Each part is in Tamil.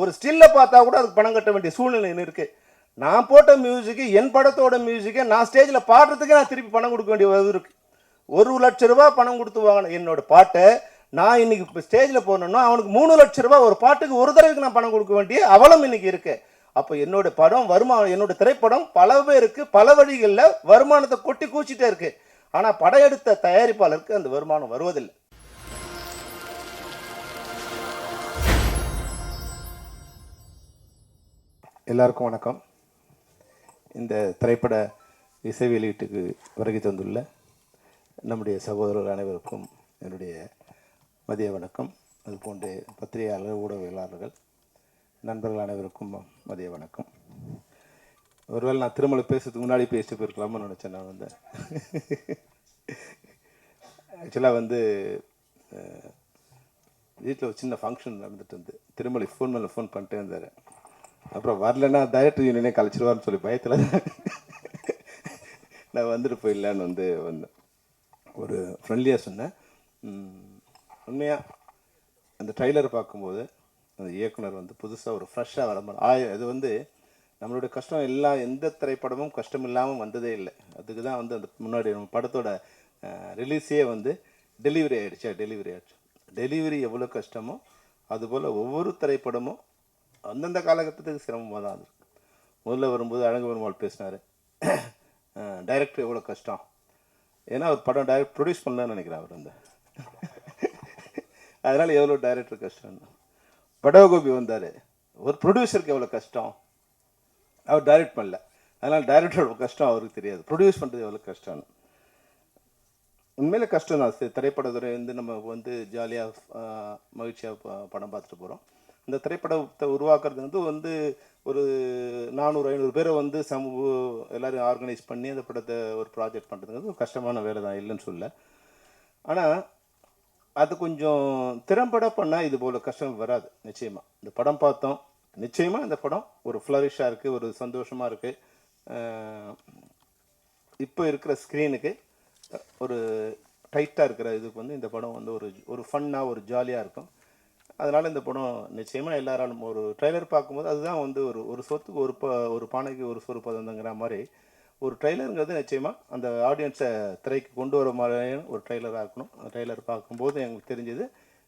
ஒரு ஸ்டில்ல பார்த்தா கூட அதுக்கு பணம் கட்ட வேண்டிய சூழ்நிலை இருக்கு. நான் போட்ட மியூசிக்கு என் படத்தோட மியூசிக்கை நான் ஸ்டேஜில் பாடுறதுக்கே நான் திருப்பி பணம் கொடுக்க வேண்டிய இது இருக்கு. ஒரு லட்ச ரூபா பணம் கொடுத்து வாங்கின என்னோட பாட்டை நான் இன்னைக்கு இப்போ ஸ்டேஜில் போனோம்னா அவனுக்கு மூணு லட்ச ரூபா ஒரு பாட்டுக்கு ஒரு தடவைக்கு நான் பணம் கொடுக்க வேண்டிய அவலம் இன்னைக்கு இருக்கு. அப்போ என்னோட படம் வருமானம் என்னோட திரைப்படம் பல பேருக்கு பல வழிகளில் வருமானத்தை கொட்டி கூச்சிட்டே இருக்கு. ஆனால் படம் எடுத்த தயாரிப்பாளருக்கு அந்த வருமானம் வருவதில்லை. எல்லாருக்கும் வணக்கம். இந்த திரைப்பட இசை வெளியீட்டுக்கு வருகை தந்துள்ள நம்முடைய சகோதரர்கள் அனைவருக்கும் என்னுடைய மதிய வணக்கம். அதுபோன்று பத்திரிகையாளர் ஊடகவியலாளர்கள் நண்பர்கள் அனைவருக்கும் மதிய வணக்கம். ஒருவேளை நான் திருமலை பேசுறதுக்கு முன்னாடி பேசிட்டு போயிருக்கலாம்னு நினச்சேன் நான் வந்து. ஆக்சுவலாக வந்து வீட்டில் ஒரு சின்ன ஃபங்க்ஷன் நடந்துட்டு இருந்து. திருமலை ஃபோன் மேலே ஃபோன் பண்ணிட்டே இருந்தார். அப்புறம் வரலன்னா டைரக்டர் யூனியனே கழிச்சிருவார்னு சொல்லி பயத்தில் நான் வந்துட்டு போயிடலான்னு வந்து வந்தேன். ஒரு ஃப்ரெண்ட்லியாக சொன்னேன். உண்மையாக அந்த ட்ரைலர் பார்க்கும்போது அந்த இயக்குனர் வந்து புதுசாக ஒரு ஃப்ரெஷ்ஷாக வர ஆய அது வந்து நம்மளுடைய கஷ்டம் எல்லா எந்த திரைப்படமும் கஷ்டம் இல்லாமல் வந்ததே இல்லை. அதுக்கு தான் வந்து அந்த முன்னாடி நம்ம படத்தோட ரிலீஸே வந்து டெலிவரி ஆகிடுச்சா டெலிவரி ஆகிடுச்சு டெலிவரி எவ்வளோ கஷ்டமோ அதுபோல் ஒவ்வொரு திரைப்படமும் அந்தந்த காலகட்டத்துக்கு சிரமமாக தான் இருந்திருக்கு முதல்ல வரும்போது அழகு பெருமாள் பேசினார். டைரக்டர் எவ்வளோ கஷ்டம்? ஏன்னா அவர் படம் டைரக்ட் ப்ரொடியூஸ் பண்ணலான்னு நினைக்கிறேன் அவர் அந்த அதனால் எவ்வளோ டைரக்டர் கஷ்டம் படகோபி வந்தார். ஒரு ப்ரொடியூசருக்கு எவ்வளோ கஷ்டம்? அவர் டைரக்ட் பண்ணல. அதனால் டைரக்டரோட கஷ்டம் அவருக்கு தெரியாது. ப்ரொடியூஸ் பண்ணுறது எவ்வளோ கஷ்டம்னு. உண்மையில கஷ்டம் தான் திரைப்படத்துறை வந்து நம்ம வந்து ஜாலியாக மகிழ்ச்சியாக படம் பார்த்துட்டு போகிறோம் இந்த திரைப்படத்தை உருவாக்குறது வந்து வந்து ஒரு நானூறு ஐநூறு பேரை வந்து சமூக எல்லோரும் ஆர்கனைஸ் பண்ணி அந்த படத்தை ஒரு ப்ராஜெக்ட் பண்ணுறதுங்கிறது ஒரு கஷ்டமான வேலை தான் இல்லைன்னு சொல்ல. ஆனால் அது கொஞ்சம் திறம்பட பண்ணால் இது போல் கஷ்டம் வராது நிச்சயமாக இந்த படம் பார்த்தோம் நிச்சயமாக இந்த படம் ஒரு ஃப்ளரிஷாக இருக்குது ஒரு சந்தோஷமாக இருக்குது இப்போ இருக்கிற ஸ்க்ரீனுக்கு ஒரு டைட்டாக இருக்கிற இதுக்கு வந்து இந்த படம் வந்து ஒரு ஒரு ஃபன்னாக ஒரு ஜாலியாக இருக்கும். அதனால் இந்த படம் நிச்சயமாக எல்லாராலும் ஒரு ட்ரெய்லர் பார்க்கும்போது அதுதான் வந்து ஒரு ஒரு சொத்துக்கு ஒரு ப ஒரு பானைக்கு ஒரு சொறு பதந்தங்கிற மாதிரி ஒரு ட்ரெய்லருங்கிறது நிச்சயமாக அந்த ஆடியன்ஸை திரைக்கு கொண்டு வர மாதிரியான ஒரு ட்ரெய்லராக இருக்கணும். அந்த பார்க்கும்போது எங்களுக்கு தெரிஞ்சது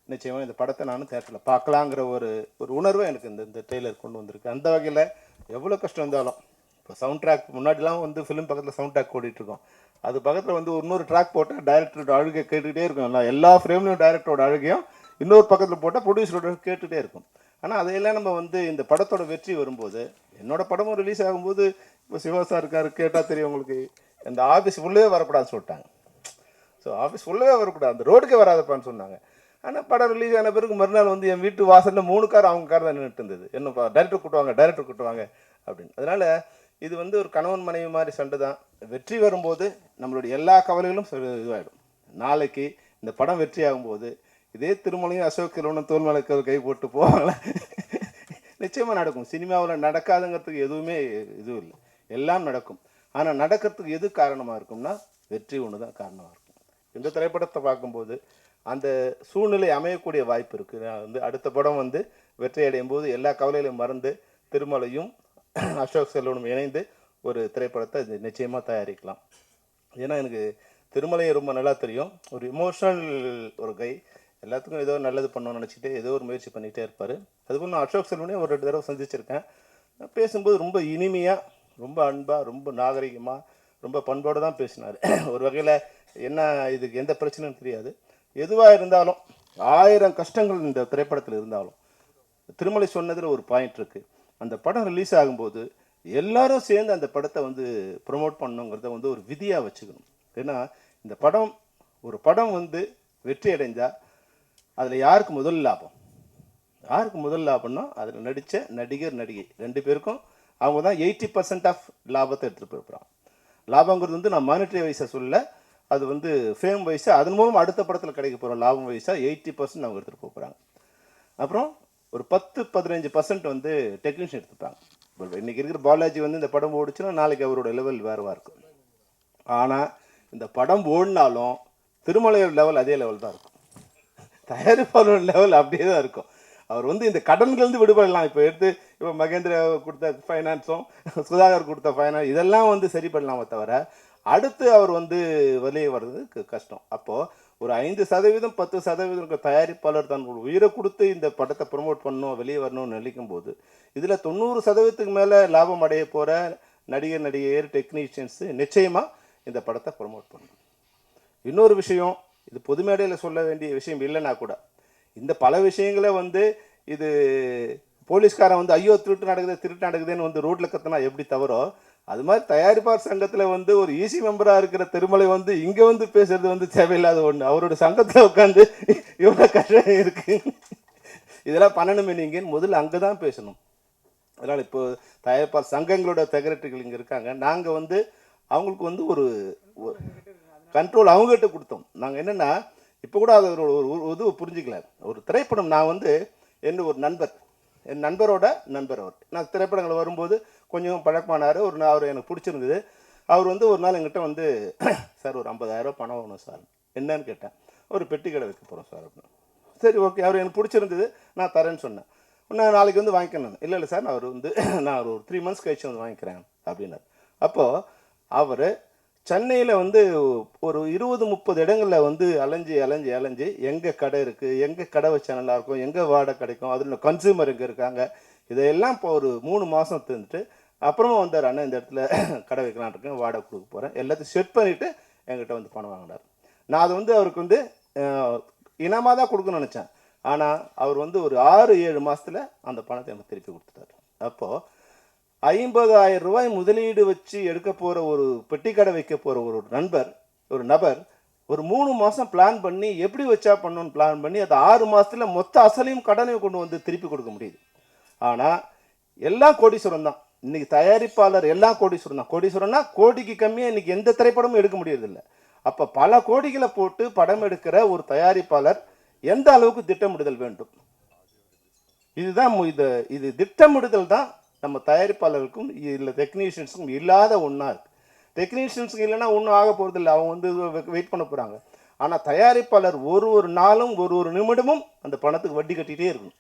நிச்சயமாக இந்த படத்தை நானும் தேட்டரில் பார்க்கலாங்கிற ஒரு ஒரு உணர்வை எனக்கு இந்த இந்த ட்ரெய்லர் கொண்டு வந்திருக்கு. அந்த வகையில் எவ்வளோ கஷ்டம் இருந்தாலும் இப்போ சவுண்ட் ட்ராக் முன்னாடிலாம் வந்து ஃபிலிம் பக்கத்தில் சவுண்ட் ட்ராக் ஓடிட்டுருக்கோம் அது பக்கத்தில் வந்து ஒரு இன்னொரு ட்ராக் போட்டால் டைரக்டரோட அழுகை கேட்டுக்கிட்டே இருக்கும். எல்லா எல்லா ஃப்ரேம்லையும் டைரக்டரோட அழுகையும் இன்னொரு பக்கத்தில் போட்டால் ப்ரொடியூசரோட கேட்டுகிட்டே இருக்கும். ஆனால் அதையெல்லாம் நம்ம வந்து இந்த படத்தோட வெற்றி வரும்போது என்னோடய படமும் ரிலீஸ் ஆகும்போது இப்போ சிவா சார் இருக்கார் கேட்டால் தெரியும் உங்களுக்கு இந்த ஆஃபீஸ் உள்ளே வரக்கூடாதுன்னு சொல்லிட்டாங்க. ஸோ ஆஃபீஸ் உள்ளே வரக்கூடாது அந்த ரோடுக்கே வராதப்பான்னு சொன்னாங்க. ஆனால் படம் ரிலீஸ் ஆன பிறகு மறுநாள் வந்து என் வீட்டு வாசலில் மூணு கார் அவங்க கார் தான் நின்றுட்டு இருந்தது. என்ன டைரக்டர் கூட்டுவாங்க டைரக்டர் கூட்டுவாங்க அப்படின்னு. அதனால் இது வந்து ஒரு கணவன் மனைவி மாதிரி சண்டை தான். வெற்றி வரும்போது நம்மளுடைய எல்லா கவலைகளும் இதுவாகிடும் நாளைக்கு இந்த படம் வெற்றி ஆகும்போது இதே திருமலையும் அசோக் கிரவணம் தோல் மேலே கை போட்டு போவாங்களே? நிச்சயமாக நடக்கும். சினிமாவில் நடக்காதுங்கிறதுக்கு எதுவுமே இதுவும் இல்லை. எல்லாம் நடக்கும். ஆனால் நடக்கிறதுக்கு எது காரணமாக இருக்கும்னா வெற்றி ஒன்று தான் காரணமாக இருக்கும். இந்த திரைப்படத்தை பார்க்கும்போது அந்த சூழ்நிலை அமையக்கூடிய வாய்ப்பு இருக்குது நான் வந்து அடுத்த படம் வந்து வெற்றி அடையும் போது எல்லா கவலைகளையும் மறந்து திருமலையும் அசோக் செல்வனும் இணைந்து ஒரு திரைப்படத்தை இது நிச்சயமாக தயாரிக்கலாம். ஏன்னா எனக்கு திருமலையை ரொம்ப நல்லா தெரியும். ஒரு இமோஷனல் ஒரு கை. எல்லாத்துக்கும் ஏதோ நல்லது பண்ணணும்னு நினச்சிட்டு ஏதோ ஒரு முயற்சி பண்ணிகிட்டே இருப்பார். அதுபோல் நான் அசோக் செல்வனையும் ஒரு ரெண்டு தடவை சந்திச்சிருக்கேன். பேசும்போது ரொம்ப இனிமையாக ரொம்ப அன்பாக ரொம்ப நாகரிகமாக ரொம்ப பண்போடு தான் பேசினார். ஒரு வகையில் என்ன இதுக்கு எந்த பிரச்சனையும் தெரியாது. எதுவாக இருந்தாலும் ஆயிரம் கஷ்டங்கள் இந்த திரைப்படத்தில் இருந்தாலும் திருமலை சொன்னதில் ஒரு பாயிண்ட் இருக்குது அந்த படம் ரிலீஸ் ஆகும்போது எல்லாரும் சேர்ந்து அந்த படத்தை வந்து ப்ரொமோட் பண்ணுங்கிறத வந்து ஒரு விதியாக வச்சுக்கணும். ஏன்னா இந்த படம் ஒரு படம் வந்து வெற்றி அடைஞ்சால் அதில் யாருக்கு முதல் லாபம்? யாருக்கு முதல் லாபம்னா அதில் நடித்த நடிகர் நடிகை ரெண்டு பேருக்கும் அவங்க தான் எயிட்டி பர்சன்ட் ஆஃப் லாபத்தை எடுத்துகிட்டு போயிருப்பாங்க லாபங்கிறது வந்து நான் மானிட்டரி வைஸை சொல்ல அது வந்து ஃபேம் வைஸாக அதன் மூலம் அடுத்த படத்தில் கிடைக்க போகிற லாபம் வைஸாக எயிட்டி பர்சன்ட் அவங்க எடுத்துகிட்டு போகிறாங்க அப்புறம் ஒரு பத்து பதினஞ்சு பர்சன்ட் வந்து டெக்னீஷியன் எடுத்துப்பாங்க. இப்போ இருக்கிற பாலாஜி வந்து இந்த படம் ஓடிச்சுன்னா நாளைக்கு அவரோட லெவல் வேறுவாக இருக்கும். ஆனால் இந்த படம் ஓடினாலும் திருமலையோட லெவல் அதே லெவல் தான் இருக்கும். தயாரிப்பாளர் லெவல் அப்படியே தான் இருக்கும். அவர் வந்து இந்த கடன்கள்ந்து விடுபடலாம். இப்போ எடுத்து இப்போ மகேந்திர கொடுத்த ஃபைனான்ஸும் சுதாகர் கொடுத்த ஃபைனான்ஸ் இதெல்லாம் வந்து சரி பண்ணலாமே தவிர அடுத்து அவர் வந்து வெளியே வர்றது கஷ்டம். அப்போது ஒரு ஐந்து சதவீதம் பத்து சதவீதம் இருக்க தயாரிப்பாளர் தன் உயிரை கொடுத்து இந்த படத்தை ப்ரொமோட் பண்ணணும் வெளியே வரணும்னு நினைக்கும் போது இதில் தொண்ணூறு சதவீதத்துக்கு மேலே லாபம் அடைய போகிற நடிகர் நடிகையர் டெக்னீஷியன்ஸு நிச்சயமாக இந்த படத்தை ப்ரொமோட் பண்ணணும். இன்னொரு விஷயம் இது பொது மேடையில் சொல்ல வேண்டிய விஷயம் இல்லைன்னா கூட இந்த பல விஷயங்களை வந்து இது போலீஸ்காரன் வந்து ஐயோ திருட்டு நடக்குது திருட்டு நடக்குதுன்னு வந்து ரோட்டில் கத்தினா எப்படி தவறோ அது மாதிரி தயாரிப்பாளர் சங்கத்தில் வந்து ஒரு ஈசி மெம்பராக இருக்கிற திருமலை வந்து இங்கே வந்து பேசுறது வந்து தேவையில்லாத ஒன்று அவரோட சங்கத்தில் உட்காந்து இவ்வளோ கஷ்டம் இருக்கு. இதெல்லாம் பண்ணணுமே நீங்கள் முதல்ல அங்கே தான் பேசணும். அதனால் இப்போ தயாரிப்பாளர் சங்கங்களோட செக்ரட்டரிகள் இங்கே இருக்காங்க. நாங்கள் வந்து அவங்களுக்கு வந்து ஒரு கண்ட்ரோல் அவங்ககிட்ட கொடுத்தோம். நாங்கள் என்னென்னா இப்போ கூட அது ஒரு ஒரு இது புரிஞ்சுக்கல. ஒரு திரைப்படம் நான் வந்து என் ஒரு நண்பர். என் நண்பரோட நண்பர் அவர். நான் திரைப்படங்கள் வரும்போது கொஞ்சம் பழக்கமானார். ஒரு நாள் அவர் எனக்கு பிடிச்சிருந்தது. அவர் வந்து ஒரு நாள் எங்கிட்ட வந்து சார் ஒரு ஐம்பதாயிரரூபா பணம் வேணும் சார். என்னன்னு கேட்டேன். ஒரு பெட்டி கடை வைக்க போகிறோம் சார் அப்படின்னு. சரி ஓகே. அவர் எனக்கு பிடிச்சிருந்தது. நான் தரேன்னு சொன்னேன். நான் நாளைக்கு வந்து வாங்கிக்கணும் இல்லை இல்லை சார். நான் அவர் வந்து நான் ஒரு த்ரீ மந்த்ஸ் கழிச்சு வந்து வாங்கிக்கிறேன் அப்படின்னார். அப்போது அவர் சென்னையில் வந்து ஒரு இருபது முப்பது இடங்களில் வந்து அலைஞ்சு அலைஞ்சு அலைஞ்சு எங்கே கடை இருக்குது எங்கே கடை வச்சா நல்லாயிருக்கும் எங்கே வாடகை கிடைக்கும் அதில் கன்சியூமர் எங்கே இருக்காங்க. இதையெல்லாம் இப்போ ஒரு மூணு மாதம் தந்துட்டு அப்புறமா வந்தார் அண்ணன் இந்த இடத்துல கடை வைக்கலான்ருக்கேன் வாடகை கொடுக்க போகிறேன் எல்லாத்தையும் செட் பண்ணிவிட்டு என்கிட்ட வந்து பணம் வாங்கினார். நான் அது வந்து அவருக்கு வந்து இனமாக தான் கொடுக்கணும்னு நினச்சேன். ஆனால் அவர் வந்து ஒரு ஆறு ஏழு மாதத்தில் அந்த பணத்தை எனக்கு திருப்பி கொடுத்துட்டாரு. அப்போது ஐம்பதாயிரம் ரூபாய் முதலீடு வச்சு எடுக்க போகிற ஒரு பெட்டி கடை வைக்க போகிற ஒரு நண்பர் ஒரு நபர் ஒரு மூணு மாதம் பிளான் பண்ணி எப்படி வச்சா பண்ணணும்னு பிளான் பண்ணி அது ஆறு மாதத்தில் மொத்த அசலையும் கடனையும் கொண்டு வந்து திருப்பி கொடுக்க முடியுது. ஆனால் எல்லாம் கோடீஸ்வரம் தான். இன்றைக்கி தயாரிப்பாளர் எல்லாம் கோடீஸ்வரம் தான். கோடீஸ்வரம்னா கோடிக்கு கம்மியாக இன்றைக்கி எந்த திரைப்படமும் எடுக்க முடியறதில்ல. அப்போ பல கோடிகளை போட்டு படம் எடுக்கிற ஒரு தயாரிப்பாளர் எந்த அளவுக்கு திட்டமிடுதல் வேண்டும்? இதுதான் இது இது திட்டமிடுதல் தான் நம்ம தயாரிப்பாளருக்கும் இல்லை டெக்னீஷியன்ஸுக்கும் இல்லாத ஒன்றா இருக்குது டெக்னீஷியன்ஸுக்கு இல்லைன்னா ஒன்றும் ஆக போகிறது இல்லை. அவங்க வந்து வெயிட் பண்ண போகிறாங்க ஆனால் தயாரிப்பாளர் ஒரு ஒரு நாளும் ஒரு ஒரு நிமிடமும் அந்த பணத்துக்கு வட்டி கட்டிகிட்டே இருக்கணும்.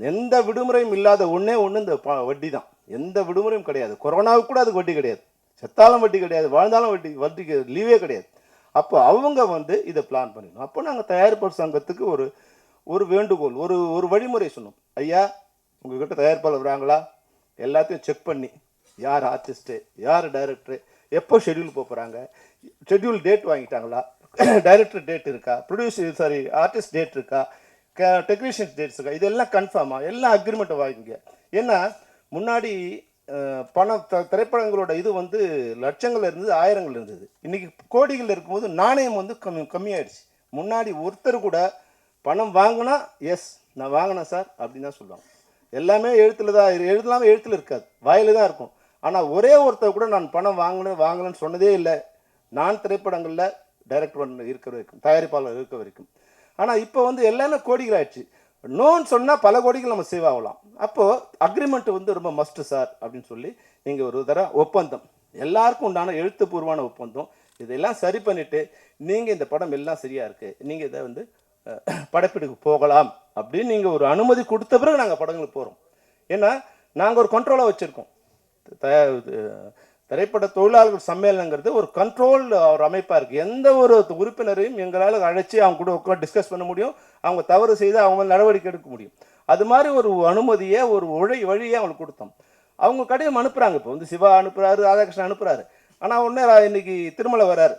எந்த விடுமுறையும் இல்லாத ஒன்றே ஒன்று இந்த ப- வட்டி தான் எந்த விடுமுறையும் கிடையாது. கொரோனாவுக்கு கூட அதுக்கு வட்டி கிடையாது. செத்தாலும் வட்டி கிடையாது. வாழ்ந்தாலும் வட்டி வட்டிக்கு லீவே கிடையாது. அப்போ அவங்க வந்து இதை பிளான் பண்ணிடணும். அப்போ நாங்கள் தயாரிப்பாளர் சங்கத்துக்கு ஒரு ஒரு வேண்டுகோள் ஒரு ஒரு வழிமுறை சொன்னோம். ஐயா உங்ககிட்ட தயாரிப்பாளர் வராங்களா? எல்லாத்தையும் செக் பண்ணி யார் ஆர்டிஸ்ட்டு யார் டைரக்டரு எப்போ ஷெடியூல் போகிறாங்க ஷெட்யூல் டேட் வாங்கிட்டாங்களா? டைரக்டர் டேட் இருக்கா? ப்ரொடியூசர் சாரி ஆர்டிஸ்ட் டேட் இருக்கா? டெக்னீஷியன்ஸ் டேட்ஸ் இருக்கா? இதெல்லாம் கன்ஃபார்மாக எல்லா அக்ரிமெண்ட்டை வாங்கிங்க. ஏன்னா முன்னாடி பணம் த திரைப்படங்களோட இது வந்து லட்சங்கள் இருந்தது ஆயிரங்கள் இருந்தது. இன்றைக்கி கோடிகள் இருக்கும்போது நாணயம் வந்து கம்மி கம்மியாயிடுச்சு. முன்னாடி ஒருத்தர் கூட பணம் வாங்கினா எஸ் நான் வாங்கினேன் சார் அப்படின்னு தான் சொல்லுவாங்க. எல்லாமே எழுத்துல தான் இரு- எழுதலாமே எழுத்துல இருக்காது. வாயில தான் இருக்கும். ஆனால் ஒரே ஒருத்தர் கூட நான் பணம் வாங்கணும் வாங்கலன்னு சொன்னதே இல்லை. நான் திரைப்படங்களில் டைரக்டர் பண்ண இருக்கிற வரைக்கும் தயாரிப்பாளர் இருக்க வரைக்கும். ஆனால் இப்போ வந்து எல்லாமே கோடிகள் ஆயிடுச்சு. நோன்னு சொன்னால் பல கோடிகள் நம்ம சேவ் ஆகலாம். அப்போது அக்ரிமெண்ட் வந்து ரொம்ப மஸ்ட் சார் அப்படின்னு சொல்லி நீங்கள் ஒரு தர ஒப்பந்தம். எல்லாருக்கும் உண்டான எழுத்துப்பூர்வமான ஒப்பந்தம். இதெல்லாம் சரி பண்ணிவிட்டு நீங்கள் இந்த படம் எல்லாம் சரியாக இருக்குது நீங்கள் இதை வந்து படப்பிடிப்பு போகலாம் அப்படின்னு நீங்கள் ஒரு அனுமதி கொடுத்த பிறகு நாங்கள் படங்களுக்கு போகிறோம் ஏன்னா நாங்கள் ஒரு கண்ட்ரோலாக வச்சுருக்கோம். திரைப்பட தொழிலாளர்கள் சம்மேளனங்கிறது ஒரு கண்ட்ரோல் ஒரு அமைப்பாக இருக்குது எந்த ஒரு உறுப்பினரையும் எங்களால் அழைச்சி அவங்க கூட உட்காந்து டிஸ்கஸ் பண்ண முடியும். அவங்க தவறு செய்து அவங்க நடவடிக்கை எடுக்க முடியும். அது மாதிரி ஒரு அனுமதியை ஒரு உழை வழியை அவங்களுக்கு கொடுத்தோம். அவங்க கடிதம் அனுப்புகிறாங்க இப்போ வந்து சிவா அனுப்புகிறாரு ராதாகிருஷ்ணன் அனுப்புகிறாரு ஆனால் உடனே இன்னைக்கு திருமலை வர்றார்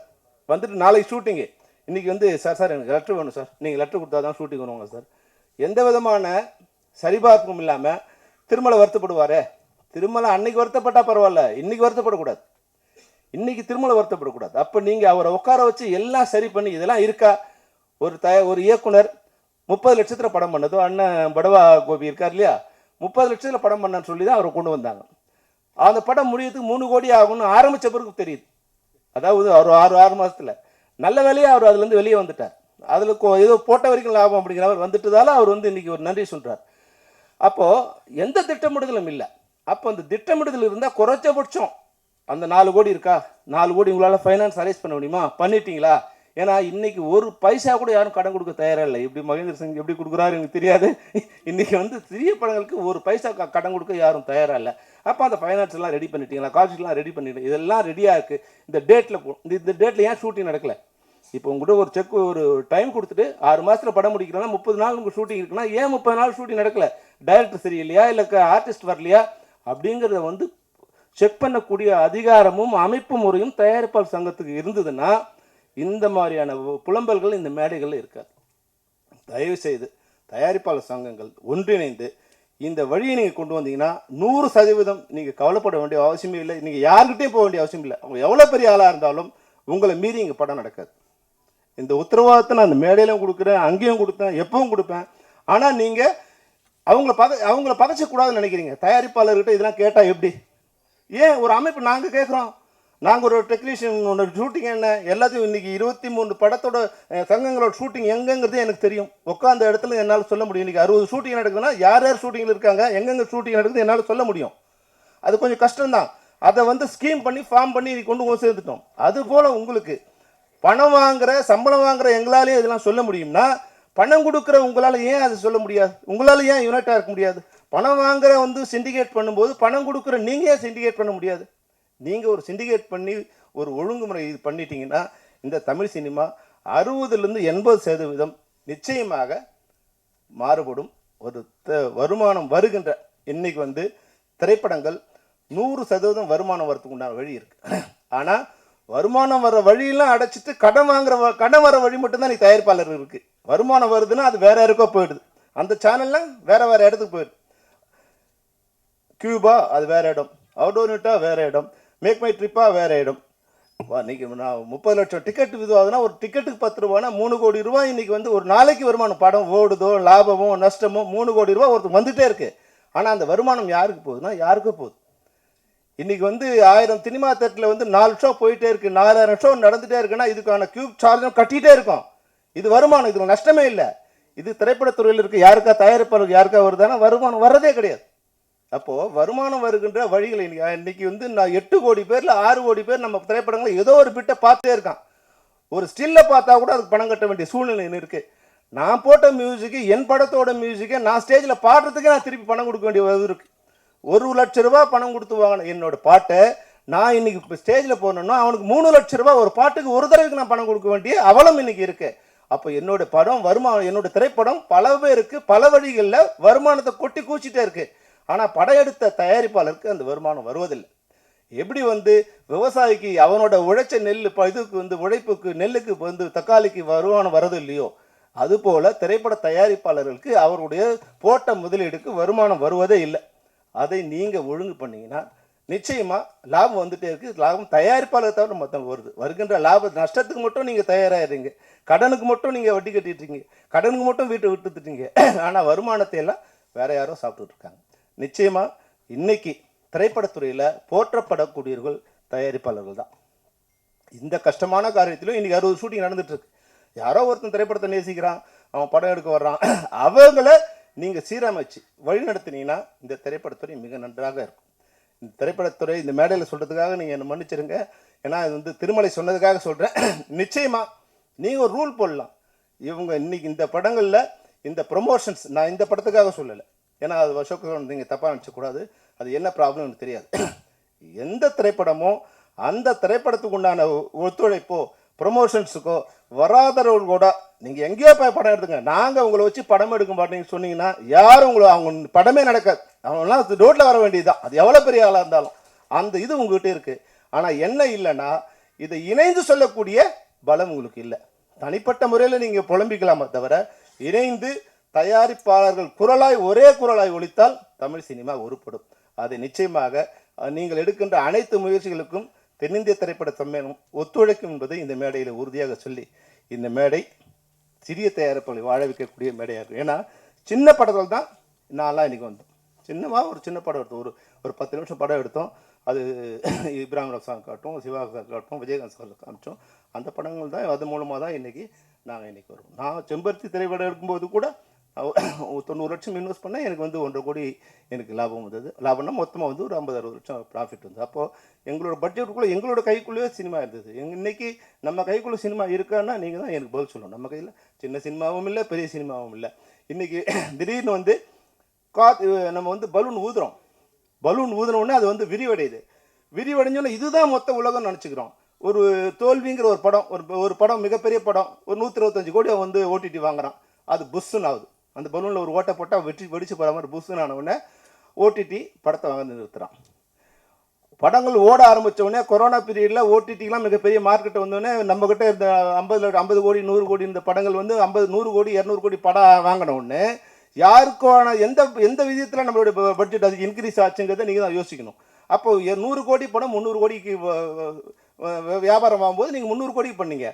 வந்துட்டு நாளைக்கு ஷூட்டிங்கு இன்றைக்கி வந்து சார் சார் எனக்கு லெட்ரு வேணும் சார். நீங்கள் லெட்ரு கொடுத்தா தான் ஷூட்டிங் வருவாங்க சார். எந்த விதமான சரிபார்ப்பும் இல்லாமல் திருமலை வருத்தப்படுவாரே. திருமலை அன்னைக்கு வருத்தப்பட்டால் பரவாயில்ல இன்றைக்கி வருத்தப்படக்கூடாது. இன்றைக்கி திருமலை வருத்தப்படக்கூடாது. அப்போ நீங்கள் அவரை உட்கார வச்சு எல்லாம் சரி பண்ணி இதெல்லாம் இருக்கா? ஒரு த ஒரு இயக்குனர் முப்பது லட்சத்தில் படம் பண்ணதோ அண்ணன் படவா கோபி இருக்கார் இல்லையா? முப்பது லட்சத்தில் படம் பண்ணான்னு சொல்லி தான் அவரை கொண்டு வந்தாங்க. அந்த படம் முடியறதுக்கு மூணு கோடி ஆகும்னு ஆரம்பித்த பிறகு தெரியுது. அதாவது ஒரு ஆறு ஆறு மாதத்தில் நல்ல வேலையாக அவர் அதுலேருந்து வெளியே வந்துட்டார். அதில் ஏதோ போட்ட வரைக்கும் லாபம் அப்படிங்கிற அவர் வந்துட்டதால அவர் வந்து இன்னைக்கு ஒரு நன்றி சொல்கிறார் அப்போது எந்த திட்டமிடுதலும் இல்லை. அப்போ அந்த திட்டமிடுதல் இருந்தால் குறைச்சபட்சம் அந்த நாலு கோடி இருக்கா? நாலு கோடி உங்களால் ஃபைனான்ஸ் அரேஞ்ச் பண்ண முடியுமா? பண்ணிட்டீங்களா? ஏன்னா இன்னைக்கு ஒரு பைசா கூட யாரும் கடன் கொடுக்க தயாராக இல்லை. இப்படி மகேந்திர சிங் எப்படி கொடுக்குறாரு எனக்கு தெரியாது. இன்னைக்கு வந்து சிறிய படங்களுக்கு ஒரு பைசா க- கடன் கொடுக்க யாரும் தயாராக இல்லை. அப்போ அந்த ஃபைனான்ஸ் எல்லாம் ரெடி பண்ணிட்டீங்களா? காலேஜ்லாம் ரெடி பண்ணிட்டு இதெல்லாம் ரெடியாக இருக்குது இந்த டேட்டில் இந்த இந்த டேட்டில் ஏன் ஷூட்டிங் நடக்கலை? இப்போ உங்கள்கிட்ட ஒரு செக் ஒரு டைம் கொடுத்துட்டு ஆறு மாதத்தில் படம் முடிக்கிறோன்னா முப்பது நாள் உங்கள் ஷூட்டிங் இருக்குன்னா ஏன் முப்பது நாள் ஷூட்டிங் நடக்கல? டைரக்டர் சரியில்லையா? இல்லை ஆர்டிஸ்ட் வரலையா? அப்படிங்கிறத வந்து செக் பண்ணக்கூடிய அதிகாரமும் அமைப்பு முறையும் தயாரிப்பாளர் சங்கத்துக்கு இருந்ததுன்னா இந்த மாதிரியான புலம்பல்கள் இந்த மேடைகளில் இருக்காது. தயவு செய்து தயாரிப்பாளர் சங்கங்கள் ஒன்றிணைந்து இந்த வழியை நீங்கள் கொண்டு வந்தீங்கன்னா நூறு சதவீதம் நீங்கள் கவலைப்பட வேண்டிய அவசியமே இல்லை. நீங்கள் யாருக்கிட்டையும் போக வேண்டிய அவசியம் இல்லை. அவங்க எவ்வளோ பெரிய ஆளாக இருந்தாலும் உங்களை மீறி இங்கே படம் நடக்காது. இந்த உத்தரவாதத்தை நான் அந்த மேடையிலும் கொடுக்குறேன் அங்கேயும் கொடுப்பேன் எப்பவும் கொடுப்பேன். ஆனால் நீங்கள் அவங்கள பத அவங்கள பதச்சக்கூடாதுன்னு நினைக்கிறீங்க. தயாரிப்பாளர்கிட்ட இதெல்லாம் கேட்டால் எப்படி? ஏன் ஒரு அமைப்பு நாங்கள் கேட்குறோம் நாங்கள் ஒரு டெக்னீஷியன் ஒன்று ஷூட்டிங் என்ன? எல்லாத்தையும் இன்னைக்கு இருபத்தி மூணு படத்தோட சங்கங்களோட ஷூட்டிங் எங்கங்கிறது எனக்கு தெரியும். உட்காந்த இடத்துல என்னால் சொல்ல முடியும். இன்றைக்கி அறுபது ஷூட்டிங் நடக்குதுன்னா யார் யார் ஷூட்டிங்கில் இருக்காங்க எங்கெங்கே ஷூட்டிங் நடக்குது என்னால் சொல்ல முடியும். அது கொஞ்சம் கஷ்டம்தான். அதை வந்து ஸ்கீம் பண்ணி ஃபார்ம் பண்ணி இன்னைக்கு கொண்டு சேர்த்துட்டோம் அதுபோல் உங்களுக்கு. பணம் வாங்குற சம்பளம் வாங்குற எங்களாலேயும் இதெல்லாம் சொல்ல முடியும்னா பணம் கொடுக்குற உங்களால் ஏன் அது சொல்ல முடியாது? உங்களால் ஏன் யுனைட்டாக இருக்க முடியாது? பணம் வாங்குற வந்து சிண்டிகேட் பண்ணும்போது பணம் கொடுக்குற நீங்கள் ஏன் சிண்டிகேட் பண்ண முடியாது? நீங்கள் ஒரு சிண்டிகேட் பண்ணி ஒரு ஒழுங்குமுறை இது பண்ணிட்டீங்கன்னா இந்த தமிழ் சினிமா அறுபதுலேருந்து எண்பது சதவீதம் நிச்சயமாக மாறுபடும். ஒரு த- வருமானம் வருகின்ற இன்னைக்கு வந்து திரைப்படங்கள் நூறு சதவீதம் வருமானம் வரத்துக்கு உண்டான வழி இருக்குது ஆனால் வருமானம் வர வழியெல்லாம் அடைச்சிட்டு கடன் வாங்குற கடன் வர வழி மட்டும்தான் நீ தயாரிப்பாளர் இருக்குது வருமானம் வருதுன்னா அது வேற யாருக்கோ போயிடுது. அந்த சேனல்லாம் வேற வேற இடத்துக்கு போயிடுது. கியூபா அது வேற இடம். அவுடோனிட்டா வேற இடம். மேக் மை ட்ரிப்பா வேற இடம். வா, இன்னைக்கு நான் முப்பது லட்சம் டிக்கெட் இதுவாகுதுன்னா ஒரு டிக்கெட்டுக்கு பத்து ரூபானா மூணு கோடி ரூபா இன்னைக்கு வந்து ஒரு நாளைக்கு வருமானம் படம் ஓடுதோ லாபமோ நஷ்டமோ மூணு கோடி ரூபா ஒருத்தர் வந்துட்டே இருக்கு. ஆனால் அந்த வருமானம் யாருக்கு போகுதுன்னா யாருக்கும் போகுது. இன்னைக்கு வந்து ஆயிரம் சினிமா தேட்டரில் வந்து நாலு ஷோ போயிட்டே இருக்கு. நாலாயிரம் ஷோ நடந்துகிட்டே இருக்குன்னா இதுக்கான கியூப் சார்ஜும் கட்டிகிட்டே இருக்கும். இது வருமானம் இதுக்கு நஷ்டமே இல்லை. இது திரைப்படத்துறையில் இருக்குது யாருக்கா தயாரிப்பாளருக்கு யாருக்கா வருதானா வருமானம் வர்றதே கிடையாது. அப்போது வருமானம் வருகின்ற வழிகளை இன்னைக்கு இன்னைக்கு வந்து நான் எட்டு கோடி பேரில் ஆறு கோடி பேர் நம்ம திரைப்படங்களை ஏதோ ஒரு பிட்டை பார்த்தே இருக்கான். ஒரு ஸ்டில்ல பார்த்தா கூட அதுக்கு பணம் கட்ட வேண்டிய சூழ்நிலை இருக்குது நான் போட்ட மியூசிக்கு என் படத்தோட மியூசிக்கை நான் ஸ்டேஜில் பாடுறதுக்கே நான் திருப்பி பணம் கொடுக்க வேண்டிய இது இருக்குது ஒரு லட்ச ரூபா பணம் கொடுத்து வாங்கின என்னோட பாட்டை நான் இன்னைக்கு இப்போ ஸ்டேஜில் போனோம்னா அவனுக்கு மூணு லட்ச ரூபா ஒரு பாட்டுக்கு ஒரு தடவைக்கு நான் பணம் கொடுக்க வேண்டிய அவலம் இன்னைக்கு இருக்கு. அப்போ என்னோட படம் வருமானம் என்னோட திரைப்படம் பல பேருக்கு பல வழிகளில் வருமானத்தை கொட்டி கூச்சிட்டே இருக்கு. ஆனால் படம் எடுத்த தயாரிப்பாளருக்கு அந்த வருமானம் வருவதில்லை. எப்படி வந்து விவசாயிக்கு அவனோட உழைச்ச நெல் இப்போ இதுக்கு வந்து உழைப்புக்கு நெல்லுக்கு வந்து தக்காளிக்கு வருமானம் வரது இல்லையோ அதுபோல் திரைப்பட தயாரிப்பாளர்களுக்கு அவருடைய போட்ட முதலீடுக்கு வருமானம் வருவதே இல்லை. அதை நீங்கள் ஒழுங்கு பண்ணிங்கன்னா நிச்சயமாக லாபம் வந்துகிட்டே இருக்குது லாபம் தயாரிப்பாளர் தவிர மொத்தம் வருது. வருகின்ற லாப நஷ்டத்துக்கு மட்டும் நீங்கள் தயாராகிறீங்க கடனுக்கு மட்டும் நீங்கள் வட்டி கட்டிட்டுருங்க கடனுக்கு மட்டும் வீட்டை விட்டுட்டுட்டீங்க ஆனால் வருமானத்தை எல்லாம் வேறு யாரோ சாப்பிட்டுட்டு நிச்சயமாக இன்றைக்கி திரைப்படத்துறையில் போற்றப்படக்கூடியவர்கள் தயாரிப்பாளர்கள் தான். இந்த கஷ்டமான காரியத்திலும் இன்னைக்கு அறுபது ஷூட்டிங் நடந்துகிட்ருக்கு யாரோ ஒருத்தன் திரைப்படத்தை நேசிக்கிறான். அவன் படம் எடுக்க வர்றான். அவங்கள நீங்கள் சீரமைச்சு வழி நடத்தினீங்கன்னா இந்த திரைப்படத்துறை மிக நன்றாக இருக்கும். இந்த திரைப்படத்துறை இந்த மேடையில் சொல்கிறதுக்காக நீங்கள் என்னை மன்னிச்சிருங்க. ஏன்னா இது வந்து திருமலை சொன்னதுக்காக சொல்கிறேன் நிச்சயமாக நீங்கள் ஒரு ரூல் போடலாம். இவங்க இன்றைக்கி இந்த படங்களில் இந்த ப்ரொமோஷன்ஸ் நான் இந்த படத்துக்காக சொல்லலை. ஏன்னா அது அசோக் நீங்கள் தப்பாக நினச்சக்கூடாது அது என்ன ப்ராப்ளம் எனக்கு தெரியாது. எந்த திரைப்படமோ அந்த திரைப்படத்துக்கு உண்டான ஒத்துழைப்போ ப்ரொமோஷன்ஸுக்கோ வராதவர்கள் கூட நீங்கள் எங்கேயோ போய் படம் எடுத்துங்க. நாங்கள் உங்களை வச்சு படம் எடுக்க மாட்டேங்க சொன்னீங்கன்னா யாரும் உங்களை அவங்க படமே நடக்காது. அவங்களாம் ரோட்டில் வர வேண்டியதுதான். அது எவ்வளோ பெரிய ஆளாக இருந்தாலும். அந்த இது உங்ககிட்ட இருக்குது ஆனால் என்ன இல்லைன்னா இதை இணைந்து சொல்லக்கூடிய பலம் உங்களுக்கு இல்லை. தனிப்பட்ட முறையில் நீங்கள் புலம்பிக்கலாமே தவிர இணைந்து தயாரிப்பாளர்கள் குரலாய் ஒரே குரலாய் ஒழித்தால் தமிழ் சினிமா உருப்படும் அதை நிச்சயமாக நீங்கள் எடுக்கின்ற அனைத்து முயற்சிகளுக்கும் தென்னிந்திய திரைப்பட சம்மேளனம் ஒத்துழைக்கும் என்பதை இந்த மேடையில் உறுதியாக சொல்லி இந்த மேடை சிறிய தயாரிப்புகளை வாழ வைக்கக்கூடிய மேடையாக இருக்கும் ஏன்னா சின்ன படத்தில் தான் நான்லாம் இன்னைக்கு வந்தோம். சின்னமாக ஒரு சின்ன படம் எடுத்தோம். ஒரு ஒரு பத்து நிமிஷம் படம் எடுத்தோம். அது இப்ராஹிம் ரப்சான் காட்டும் சிவா காட்டும் விஜயகாந்த் சார் காமிச்சோம். அந்த படங்கள் தான் அது மூலமாக தான் இன்றைக்கி நாங்கள் இன்னைக்கு வருவோம். நான் செம்பருத்தி திரைப்படம் எடுக்கும்போது கூட தொண்ணூறு லட்சம் இன்வெஸ்ட் பண்ணால் எனக்கு வந்து ஒன்றரை கோடி எனக்கு லாபம் வந்தது. லாபம்னா மொத்தமாக வந்து ஒரு ஐம்பது அறுபது லட்சம் ப்ராஃபிட் வந்து. அப்போது எங்களோட பட்ஜெட்டுக்குள்ளே எங்களோட கைக்குள்ளேயே சினிமா இருந்தது. எங் இன்றைக்கி நம்ம கைக்குள்ளே சினிமா இருக்கான்னா நீங்கள் தான் எனக்கு பதில் சொல்லணும். நம்ம கையில் சின்ன சினிமாவும் இல்லை பெரிய சினிமாவும் இல்லை. இன்றைக்கி திடீர்னு வந்து கா நம்ம வந்து பலூன் ஊதுறோம். பலூன் ஊதுனோடனே அது வந்து விரிவடையுது. விரிவடைஞ்சோன்னா இதுதான் மொத்த உலகம் நினச்சிக்கிறோம். ஒரு தோல்விங்கிற ஒரு படம் ஒரு ஒரு படம் மிகப்பெரிய படம் ஒரு நூற்றி இருபத்தஞ்சு கோடி அவன் வந்து ஓடிடி வாங்குறான். அது புஷ்ஷுன்னு ஆகுது. அந்த பலூனில் ஒரு ஓட்டை போட்டால் வெற்றி வெடிச்சு போகிற மாதிரி புஷ்ஷுன்னு ஆன உடனே ஓடிடி படத்தை வாங்க நிறுத்துகிறான் படங்கள் ஓட ஆரம்பிச்ச உடனே கொரோனா பீரியடில் ஓடிடிக்கெலாம் மிகப்பெரிய மார்க்கெட் வந்தோடனே நம்மக்கிட்ட இருந்த ஐம்பது ஐம்பது கோடி நூறு கோடி இந்த படங்கள் வந்து ஐம்பது நூறு கோடி இரநூறு கோடி படம் வாங்கின உடனே யாருக்கான எந்த எந்த விதத்தில் நம்மளுடைய பட்ஜெட் அது இன்க்ரீஸ் ஆச்சுங்கிறத நீங்கள் தான் யோசிக்கணும். அப்போ எ- நூறு கோடி படம் முந்நூறு கோடிக்கு வியாபாரம் ஆகும்போது நீங்கள் முந்நூறு கோடிக்கு பண்ணீங்க.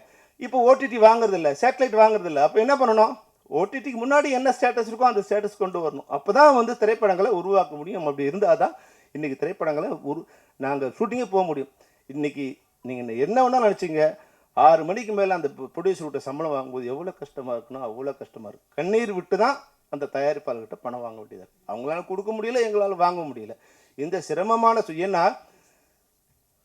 இப்போ ஓடிடி வாங்குறதில்ல சேட்டலைட் வாங்குறதில்ல. அப்போ என்ன பண்ணணும்? ஓடிடிக்கு முன்னாடி என்ன ஸ்டேட்டஸ் இருக்கோ அந்த ஸ்டேட்டஸ் கொண்டு வரணும். அப்போ தான் வந்து திரைப்படங்களை உருவாக்க முடியும். அப்படி இருந்தால் தான் இன்றைக்கி திரைப்படங்களை உரு நாங்கள் ஷூட்டிங்கே போக முடியும். இன்றைக்கி நீங்கள் என்ன வேணால் நினச்சிங்க. ஆறு மணிக்கு மேலே அந்த ப்ரொடியூசர்கிட்ட சம்பளம் வாங்கும்போது எவ்வளோ கஷ்டமாக இருக்குன்னா அவ்வளோ கஷ்டமாக இருக்கும் கண்ணீர் விட்டு தான் அந்த தயாரிப்பாளர்கிட்ட பணம் வாங்க வேண்டியது அவங்களால கொடுக்க முடியல எங்களால் வாங்க முடியல. இந்த சிரமமான சு- ஏன்னா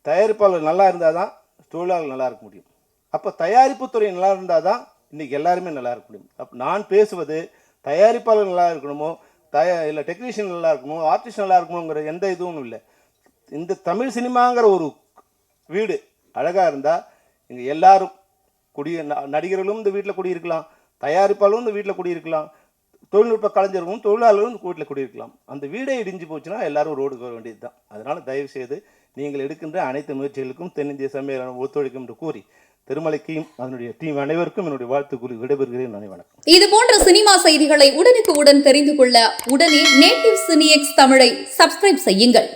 தயாரிப்பாளர் நல்லா இருந்தால் தான் தொழிலாளர் நல்லா இருக்க முடியும். அப்போ தயாரிப்பு துறை நல்லா இருந்தால் தான் இன்றைக்கி எல்லாருமே நல்லா இருக்க முடியும் நான் பேசுவது தயாரிப்பாளர் நல்லா இருக்கணுமோ தயா இல்லை டெக்னீஷியன் நல்லா இருக்கணுமோ ஆர்டிஸ்ட் நல்லா இருக்கணுங்கிற எந்த இதுவும் இல்லை. இந்த தமிழ் சினிமாங்கிற ஒரு வீடு அழகாக இருந்தால் இங்கே எல்லாரும் குடி ந- நடிகர்களும் இந்த வீட்டில் குடியிருக்கலாம் தயாரிப்பாளரும் இந்த வீட்டில் குடியிருக்கலாம் தொழில்நுட்ப கலைஞர்களும் தொழிலாளர்களும் இந்த வீட்டில் குடியிருக்கலாம். அந்த வீடே இடிஞ்சு போச்சுன்னா எல்லாரும் ரோடுக்கு வர வேண்டியது தான் அதனால் தயவு செய்து நீங்கள் எடுக்கின்ற அனைத்து முயற்சிகளுக்கும் தென்னிந்திய சம்மேளனம் ஒத்துழைக்கும் என்று கூறி திருமலைக்கும் அதனுடைய டீம் அனைவருக்கும் என்னுடைய வாழ்த்து விடைபெறுகிறேன். நன்றி வணக்கம். இது போன்ற சினிமா செய்திகளை உடனுக்குடன் தெரிந்து கொள்ள உடனே நேட்டிவ் சினிஎக்ஸ் தமிழை சப்ஸ்கிரைப் செய்யுங்கள்.